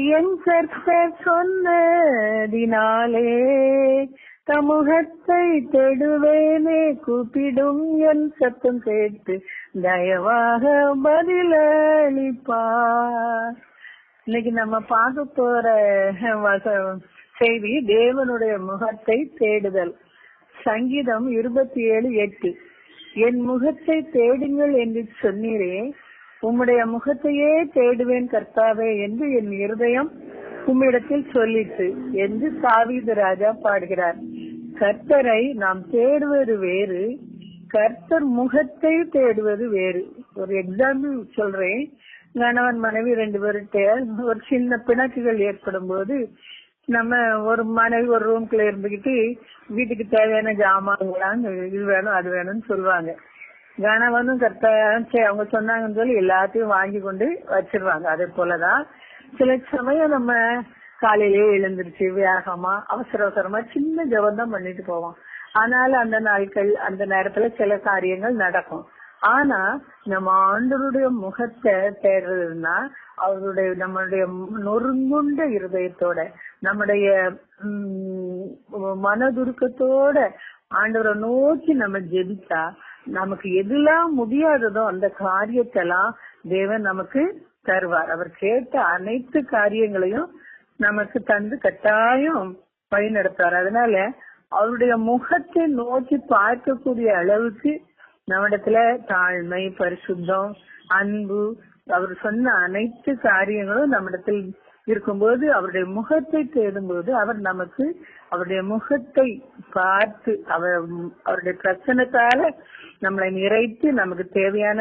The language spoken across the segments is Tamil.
என் கர்த்தர் சொன்னதினாலே சமூகத்தை தொடுவேனே கூப்பிடும் என் சத்தம் கேட்டு தயவாக பதிலளிப்பார் இன்னைக்கு நம்ம பார்க்க போற வச- செய்தி தேவனுடைய முகத்தை தேடுதல். சங்கீதம் இருபத்தி ஏழு எட்டு. என் முகத்தை தேடுங்கள் என்று சொன்னீரே உம்முடைய முகத்தையே தேடுவேன் கர்த்தாவே என்று என் இருதயம் உம்மிடத்தில் சொல்லிட்டு என்று தாவீது ராஜா பாடுகிறார். கர்த்தரை நாம் தேடுவது வேறு கர்த்தர் முகத்தை தேடுவது வேறு. ஒரு எக்ஸாம்பிள் சொல்றேன். கணவன் மனைவி ரெண்டு பேர்கிட்ட ஒரு சின்ன பிணக்குகள் ஏற்படும் போது நம்ம ஒரு மனைவி ஒரு ரூம்குள்ள இருந்துகிட்டு வீட்டுக்கு தேவையான ஜாமான்களாம் இது வேணும் அது வேணும்னு சொல்லுவாங்க. கணவனும் கரெக்டா அவங்க சொன்னாங்கன்னு சொல்லி எல்லாத்தையும் வாங்கி கொண்டு வச்சிருவாங்க. அதே போலதான் சில சமயம் நம்ம காலையிலேயே எழுந்திருச்சு வேகமா அவசர அவசரமா சின்ன ஜபம் தான் பண்ணிட்டு போவோம். ஆனாலும் அந்த நாட்கள் அந்த நேரத்துல சில காரியங்கள் நடக்கும். ஆனா நம்ம ஆண்டருடைய முகத்தை தேடுறதுன்னா அவருடைய நம்மளுடைய நொறுங்குண்ட இருதயத்தோட நம்முடைய உம், மனதுருக்கத்தோட ஆண்டவரை நோக்கி நம்ம ஜெபிச்சா நமக்கு எதுலாம் முடியாததோ அந்த காரியத்தெல்லாம் தேவன் நமக்கு தருவார். அவர் கேட்ட அனைத்து காரியங்களையும் நமக்கு தந்து கட்டாயம் வழி அதனால அவருடைய முகத்தை நோக்கி பார்க்கக்கூடிய அளவுக்கு நம்மிடத்துல தாழ்மை பரிசுத்தம் அன்பு அவர் சொன்ன அனைத்து காரியங்களும் நம்மிடத்தில் இருக்கும்போது அவருடைய முகத்தை தேடும்போது அவர் நமக்கு அவருடைய முகத்தை பார்த்து அவர் அவருடைய பிரச்சனைக்கால நம்மளை நிறைத்து நமக்கு தேவையான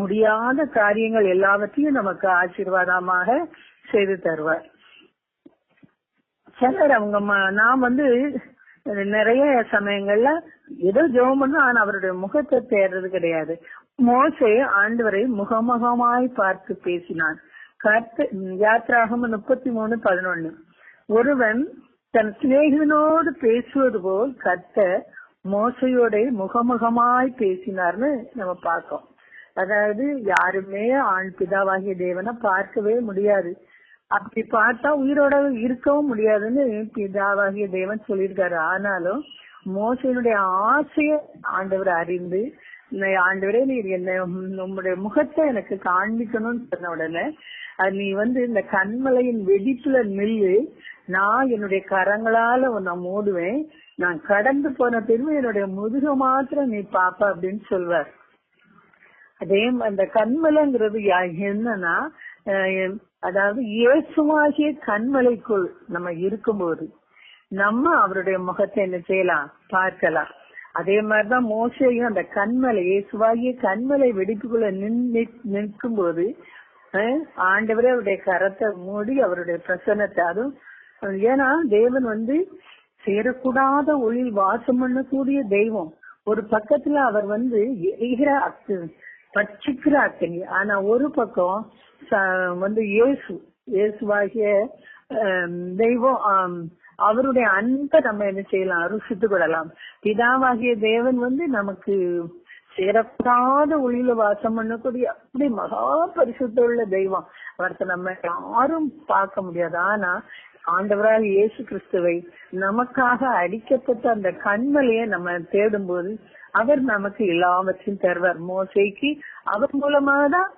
முடியாத காரியங்கள் எல்லாவற்றையும் நமக்கு ஆசீர்வாதமாக செய்து தருவார். சிலர் அவங்க நான் வந்து நிறைய சமயங்கள்ல ஏதோ ஜெபம் பண்ணும் ஆனா அவருடைய முகத்தை தேடுறது கிடையாது. மோசே ஆண்டவரை முகமுகமாய் பார்த்து பேசினான் கர்த்த யாத்ராகம் முப்பத்தி மூணு பதினொன்னு ஒருவன் தன் சிநேகிதனோடு பேசுவது போல் கத்த மோசையோட முகமுகமாய் பேசினார்னு நம்ம பார்க்கோம் அதாவது யாருமே ஆண் பிதாவாகிய தேவனை பார்க்கவே முடியாது அப்படி பார்த்தா உயிரோட இருக்கவும் முடியாதுன்னு பிதாவாகிய தேவன் சொல்லியிருக்காரு ஆனாலும் மோசையினுடைய ஆசையை ஆண்டவர் அறிந்து ஆண்டவரே நீர் என்ன உங்களுடைய முகத்தை எனக்கு காண்பிக்கணும்னு சொன்ன உடனே அது நீ வந்து இந்த கண்மலையின் வெடிப்புல நில்லு நான் என்னுடைய கரங்களால உன்னை மூடுவேன் நான் கடந்து போன பிறகு என்னுடைய முதுக மாத்திரம் நீ பாப்ப அப்படின்னு சொல்வார். அதே அந்த கண்மலைங்கிறது என்னன்னா அதாவது இயேசுமாகிய கண்மலைக்குள் நம்ம இருக்கும்போது நம்ம அவருடைய முகத்தை என்ன செய்யலாம்? பார்க்கலாம். அதே மாதிரிதான் மோசையும் அந்த கண்மலை இயேசுவாகிய கண்மலை வெடிப்புக்குள்ள நிற்கும் போது ஆண்டவரே அவருடைய கரத்தை மூடி அவருடைய பிரசன்னத்தை அதுவும் ஏன்னா தேவன் வந்து சேரக்கூடாத ஒளியில் வாசம் பண்ணக்கூடிய தெய்வம். ஒரு பக்கத்துல அவர் வந்து எரிகிற அக்கு பட்சிக்கிற அக்கினி ஆனா ஒரு பக்கம் வந்து இயேசு இயேசுவாகிய தெய்வம் அவருடைய அன்பை நம்ம என்ன செய்யலாம் ருசித்து கொள்ளலாம். பிதாவாகிய தேவன் வந்து நமக்கு சிறப்பாத ஒளியில வாசம் பண்ணக்கூடிய அப்படி மகா பரிசுத்த உள்ள தெய்வம். அவர்த்த நம்ம யாரும் பார்க்க முடியாது. ஆனா ஆண்டவராக இயேசு கிறிஸ்துவை நமக்காக அடிக்கப்பட்ட அந்த கண்மலையை நம்ம தேடும்போது அவர் நமக்கு எல்லாவற்றையும் தருவார். மோசைக்கு அவர் மூலமாக தான்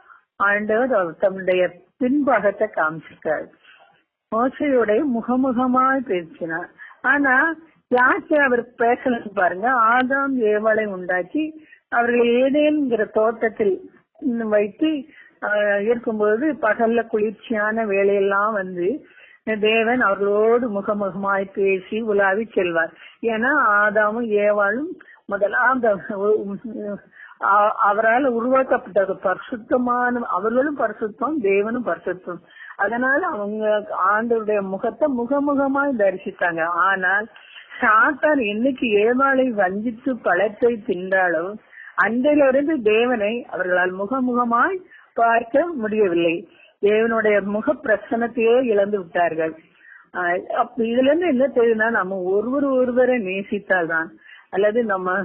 ஆண்டவர் தன்னுடைய பின்பகத்தை பின்பாகத்தை காமிச்சிருக்காரு. மோசையோட முகமுகமாய் பேசினார். ஆனா யாருக்கு அவர் பேசலன்னு பாருங்க ஆதாம் ஏவாளை உண்டாக்கி அவர்கள் ஏதேன்கிற தோட்டத்தில் வைத்து இருக்கும்போது பகல்ல குளிர்ச்சியான வேலையெல்லாம் வந்து தேவன் அவர்களோடு முகமுகமாய் பேசி உலாவி செல்வார். ஏன்னா ஆதாமும் ஏவாளும் முதலாம் அவரால் உருவாக்கப்பட்டது பரிசுத்தமான அவர்களும் பரிசுத்தம் தேவனும் பரிசுத்தம். அதனால அவங்க ஆண்டவருடைய முகத்தை முகமுகமாய் தரிசித்தாங்க. ஆனால் சாத்தான் என்னைக்கு ஏவாளை வஞ்சித்து பழத்தை தின்றாலோ அன்றையிலிருந்து தேவனை அவர்களால் முகமுகமாய் பார்க்க முடியவில்லை. தேவனுடைய முக பிரசனத்தையே இழந்து விட்டார்கள். ஆஹ் அப்ப இதுல இருந்து என்ன தெரியுதுன்னா நம்ம ஒருவர் ஒருவரை நேசித்தால்தான் அல்லது நம்ம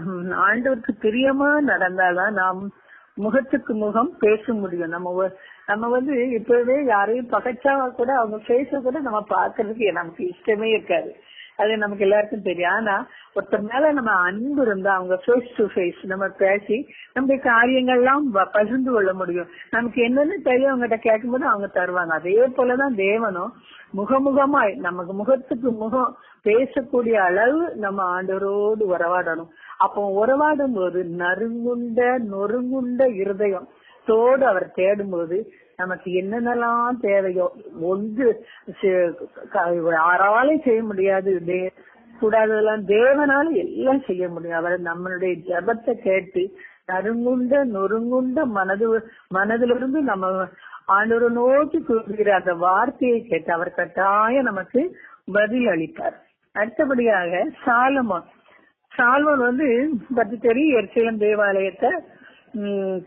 ஆண்டவருக்கு பிரியமா நடந்தால்தான் நாம் முகத்துக்கு முகம் பேச முடியும். நம்ம நம்ம வந்து இப்பவே யாரையும் பகைச்சா கூட அவங்க ஃபேஸ கூட நம்ம பாக்குறதுக்கு நமக்கு இஷ்டமே இருக்காது. அது நமக்கு எல்லாருக்கும் தெரியும். ஆனா ஒருத்தர் மேல நம்ம அன்பு இருந்தா அவங்க ஃபேஸ் டு ஃபேஸ் நம்ம பேசி நம்முடைய காரியங்கள்லாம் பகிர்ந்து கொள்ள முடியும். நமக்கு என்னன்னு தெரியும் அவங்ககிட்ட கேட்கும்போது அவங்க தருவாங்க. அதே போலதான் தேவனும் முகமுகமாய் நமக்கு முகத்துக்கு முகம் பேசக்கூடிய அளவு நம்ம ஆண்டவரோடு உறவாடணும். அப்போ உறவாடும் போது நறுங்குண்ட நொறுங்குண்ட இருதயம் தோடு அவர் தேடும்போது நமக்கு என்னென்னலாம் தேவையோ ஒன்று செ- யாராலையும் செய்ய முடியாது. கூடாததெல்லாம் தேவனால எல்லாம் செய்ய முடியும். அவர் நம்மளுடைய ஜெபத்தை கேட்டு நறுங்குண்ட நொறுங்குண்ட மனது மனதிலிருந்து நம்ம ஆண்டவரை நோக்கி கூறுகிற அந்த வார்த்தையை கேட்டு அவர் கட்டாயம் நமக்கு பதில் அளிப்பார். அடுத்தபடியாக சாலமோன் சால்வன் வந்து பத்தி தெரியும் எரிசலம் தேவாலயத்தை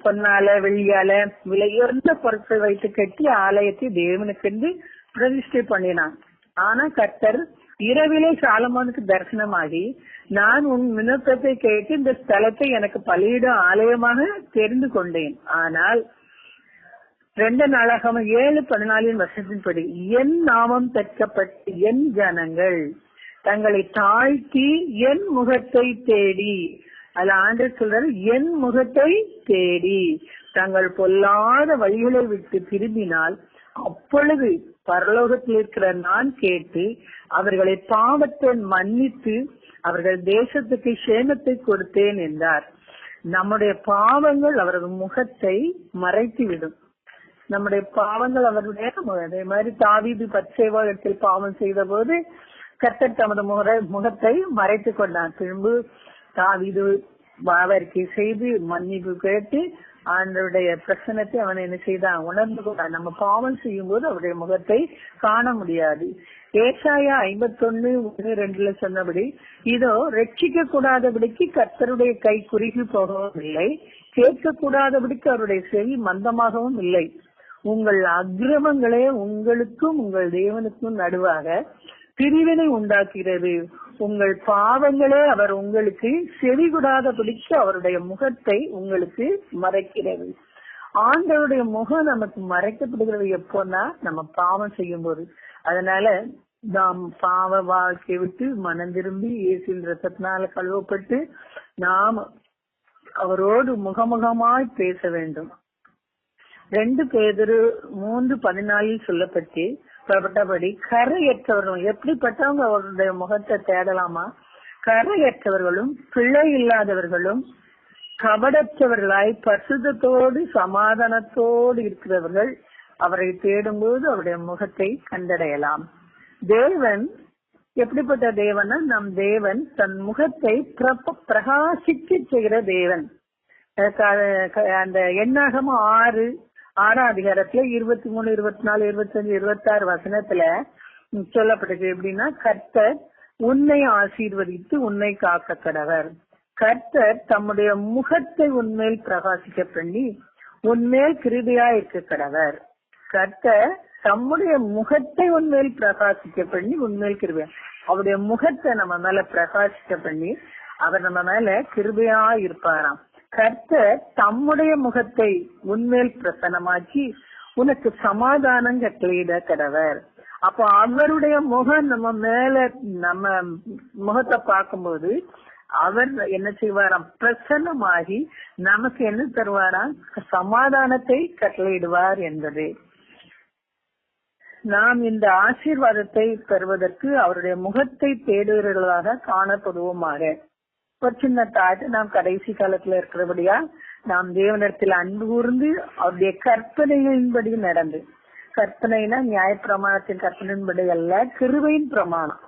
பொன்னால வெள்ளியால விலையுயர்ந்த பொருட்கள் வைத்து கட்டி ஆலயத்தை தேவனுக்கென்று பிரதிஷ்டை பண்ணினான். ஆனா கர்த்தர் இரவிலே சாலமோனுக்கு தரிசனமாகி நான் உன் விண்ணப்பத்தை கேட்டு இந்த ஸ்தலத்தை எனக்கு பலியிடும் ஆலயமாக தெரிந்து கொண்டேன். ஆனால் ரெண்டு நாளாக ஏழு பதினாலின் வருஷத்தின்படி என் நாமம் பெற்கப்பட்டு என் ஜனங்கள் தங்களை தாழ்த்தி என் முகத்தை தேடி அதுல ஆண்டர் சொல்றாரு என் முகத்தை தேடி. தங்கள் பொல்லாத வழிகளை விட்டு திரும்பினால் அப்பொழுது பரலோகத்தில் இருக்கிற நான் கேட்டு அவர்களை பாவத்தை மன்னித்து அவர்கள் தேசத்துக்கு சேமத்தை கொடுத்தேன் என்றார். நம்முடைய பாவங்கள் அவரது முகத்தை மறைத்துவிடும். நம்முடைய பாவங்கள் அவருடைய அதே மாதிரி தாவீது பச்சைவாகத்தில் பாவம் செய்த போது கத்தர் தமது முக முகத்தை மறைத்துக் கொண்டார். பின்பு தாவிது அவருக்கு செய்து மன்னிப்பு கேட்டு அவனுடைய பிரசனத்தை அவன் என்ன செய்தான்? உணர்ந்து கொண்டான். நம்ம பாவம் செய்யும் போது அவருடைய முகத்தை காண முடியாது. ஏசாயா ஐம்பத்தொன்னு ஒன்னு ரெண்டுல சொன்னபடி இதோ ரட்சிக்க கூடாதபடிக்கு கர்த்தருடைய கை குறுகி போகவும் இல்லை. கேட்க கூடாதபடிக்கு அவருடைய செவி மந்தமாகவும் இல்லை. உங்கள் அக்கிரமங்களே உங்களுக்கும் உங்கள் தேவனுக்கும் நடுவாக பிரிவினை உண்டாக்குகிறது. உங்கள் பாவங்களே அவர் உங்களுக்கு செவிகூடாதபடிக்கு அவருடைய முகத்தை உங்களுக்கு மறைக்கிறது. ஆண்டவருடைய முகம் நமக்கு மறைக்கப்படுகிறது எப்போன்னா நம்ம பாவம் செய்யும் போது அதனால நாம் பாவ வாழ்க்கையை விட்டு மனம் திரும்பி இயேசின் ரத்தத்தினால கழுவப்பட்டு நாம் அவரோடு முகமுகமாய் பேச வேண்டும். ரெண்டு பேதரு மூன்று பதினாலில் சொல்லப்பட்டு பட்டபடி கரையற்றவர்களும் எப்படிப்பட்டவங்க அவருடைய முகத்தை தேடலாமா? கரையற்றவர்களும் பிழை இல்லாதவர்களும் கபடற்றவர்களாய் பசுதத்தோடு சமாதானத்தோடு இருக்கிறவர்கள் அவரை தேடும்போது அவருடைய முகத்தை கண்டடையலாம். தேவன் எப்படிப்பட்ட தேவனா நம் தேவன் தன் முகத்தை பிரப- பிரகாசிக்க செய்கிற தேவன். க- அந்த எண்ணாகமும் ஆறு ஆறாம் அதிகாரத்துல இருபத்தி மூணு இருபத்தி நாலு இருபத்தஞ்சு இருபத்தி ஆறு வசனத்துல சொல்லப்பட்டது. எப்படின்னா கர்த்தர் உன்னை ஆசீர்வதித்து உன்னை காக்க கடவர் கர்த்தர் தம்முடைய முகத்தை உன்மேல் பிரகாசிக்க பண்ணி உன்மேல் கிருபையா இருக்க கடவர் கர்த்தர் தம்முடைய முகத்தை உன்மேல் பிரகாசிக்க பண்ணி உன்மேல் கிருபியா அவருடைய முகத்தை நம்ம மேல பிரகாசிக்க பண்ணி அவர் நம்ம மேல கிருபையா இருப்பாராம். கர்த்தர் தம்முடைய முகத்தை உன்மேல் பிரசனமாக்கி உனக்கு சமாதானம் கட்டளையிட கடவர். அப்போ அவருடைய முகம் நம்ம மேல நம்ம முகத்தை பார்க்கும்போது அவர் என்ன செய்வாராம்? பிரசன்னமாகி நமக்கு என்ன தருவாராம்? சமாதானத்தை கட்டளையிடுவார் என்பது. நாம் இந்த ஆசீர்வாதத்தை பெறுவதற்கு அவருடைய முகத்தை தேடுகிறவர்களாக காணப்படுவோமாக. ஒரு சின்ன தாட்டு நாம் கடைசி காலத்துல இருக்கிறபடியா நாம் தேவனிடத்தில் அன்பு கூர்ந்து அவருடைய கற்பனைகளின்படி நடந்து. கற்பனைனா நியாயப்பிரமாணத்தின் கற்பனையின்படி அல்ல கிருவையின் பிரமாணம்.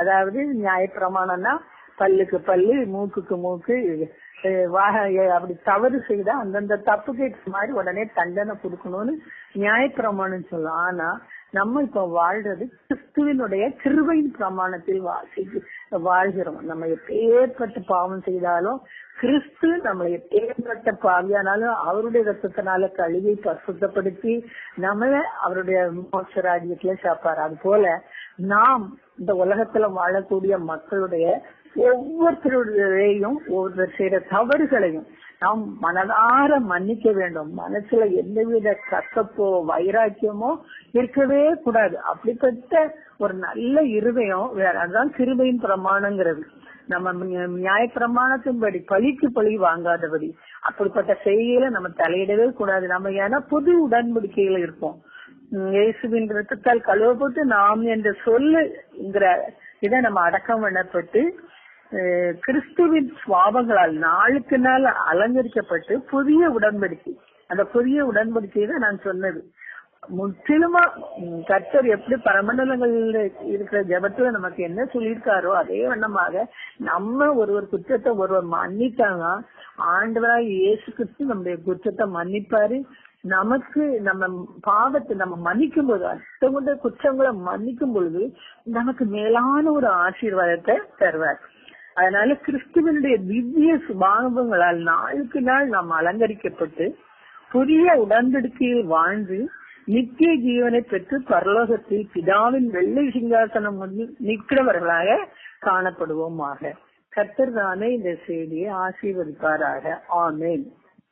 அதாவது நியாயப்பிரமாணம்னா பல்லுக்கு பல்லு மூக்குக்கு மூக்கு அப்படி தவறு செய்தா அந்தந்த தப்புக்கு ஏற்ற மாதிரி உடனே தண்டனை கொடுக்கணும்னு நியாயப்பிரமாணம் சொல்லும். ஆனா நம்ம இப்ப வாழ்றது கிறிஸ்துவினுடைய கிருபையின் பிரமாணத்தில் வாழ்கிறோம். நம்ம எப்பேற்பட்ட பாவம் செய்தாலும் கிறிஸ்து நம்மளை எப்பேற்பட்ட பாவியானாலும் அவருடைய ரத்தத்தினால கழுவி பசுத்தப்படுத்தி நம்மள அவருடைய மோட்ச ராஜ்யத்துல அது போல நாம் இந்த உலகத்துல வாழக்கூடிய மக்களுடைய ஒவ்வொருத்தருடையும் ஒவ்வொருத்தர் செய்யற தவறுகளையும் நாம் மனதார மன்னிக்க வேண்டும். மனசுல எந்தவித கசப்போ வைராக்கியமோ இருக்கவே கூடாது. அப்படிப்பட்ட ஒரு நல்ல இருதயம் வேற அதுதான் கிருபையின் பிரமாணங்கிறது. நம்ம நியாய பிரமாணத்தின்படி பழிக்கு பழி வாங்காதபடி அப்படிப்பட்ட செய்கையில நம்ம தலையிடவே கூடாது. நம்ம ஏன்னா புது உடன்படிக்கையில இருப்போம். இயேசுவின் ரத்தத்தால் கழுவப்பட்டு நாம் என்ற சொல்லுங்கிற இதை நம்ம அடக்கம் பண்ணப்பட்டு கிறிஸ்துவின் சுவாபங்களால் நாளுக்கு நாள் அலங்கரிக்கப்பட்டு புதிய உடன்படிக்கை அந்த புதிய உடன்படிக்கை தான் நான் சொன்னது. முற்றிலுமா கர்த்தர் எப்படி பரமண்டலங்கள்ல இருக்கிற ஜெபத்துல நமக்கு என்ன சொல்லியிருக்காரோ அதே வண்ணமாக நம்ம ஒரு ஒரு குற்றத்தை ஒருவர் மன்னித்தாங்க ஆண்டவராய் இயேசு கிறிஸ்து நம்முடைய குற்றத்தை மன்னிப்பாரு. நமக்கு நம்ம பாவத்தை நம்ம மன்னிக்கும் போது அடுத்தவங்க குற்றங்களை மன்னிக்கும் பொழுது நமக்கு மேலான ஒரு ஆசீர்வாதத்தை தருவார். அதனால கிறிஸ்துவனுடைய திவ்ய சுபாவங்களால் நாளுக்கு நாள் நாம் அலங்கரிக்கப்பட்டு புதிய உடன்படிக்கையில் வாழ்ந்து நித்திய ஜீவனை பெற்று பரலோகத்தில் பிதாவின் வெள்ளை சிங்காசனம் முன்னில் நிற்கிறவர்களாக காணப்படுவோமாக. கத்தர்தானே இந்த செய்தியை ஆசீர்வதிப்பாராக. ஆமேன்.